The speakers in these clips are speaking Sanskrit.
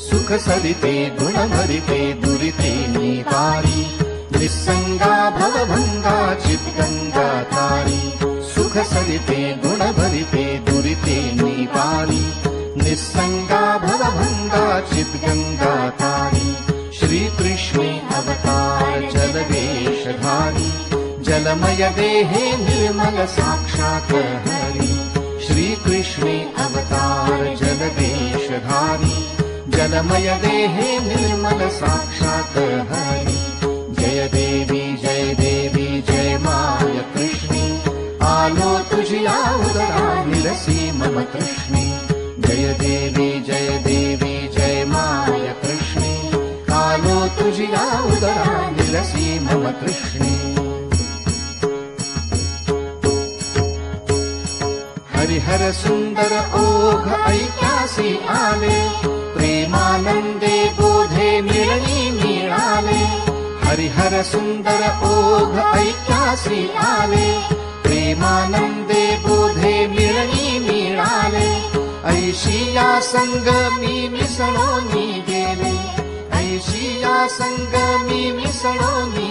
सुख सरिते गुणभरिते दुरिते नीतारी निस्सङ्गा भवभङ्गा चिद्गङ्गा तारी। सुख सरिते गुणभरिते दुरिते नीतारी निस्सङ्गा भवभङ्गा चिद्गङ्गा तारी। श्रीकृष्णे अवतार जलवेशधारी जलमय देहे निर्मल साक्षात् हरि। श्रीकृष्णे जलमय देहे निर्मल साक्षात् हरि। जय देवी जय देवी जय माय कृष्णे। आलो तुझिया उदरा निरसी मम कृष्णे जय देवी जय देवी जय माय कृष्णे। आलो तुझिया उदरा निरसी मम कृष्णे हरिहर सुन्दर ओघ ऐक्यासि आले प्रेमानंदे बोधे मिळणी मिळाले हरिहर सुंदर ओघ ऐक्यासि आले प्रेमानंदे बोधे मिळणी मिळाले ऐशिया सङ्गमी मिसळोनी गेले। ऐशिया मी मिसळोनी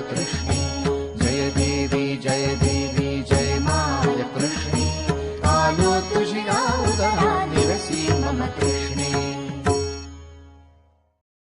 कृष्णे जय देवी जय देवी जय माय कृष्णे। कालो तु जि निरसि मम कृष्णे।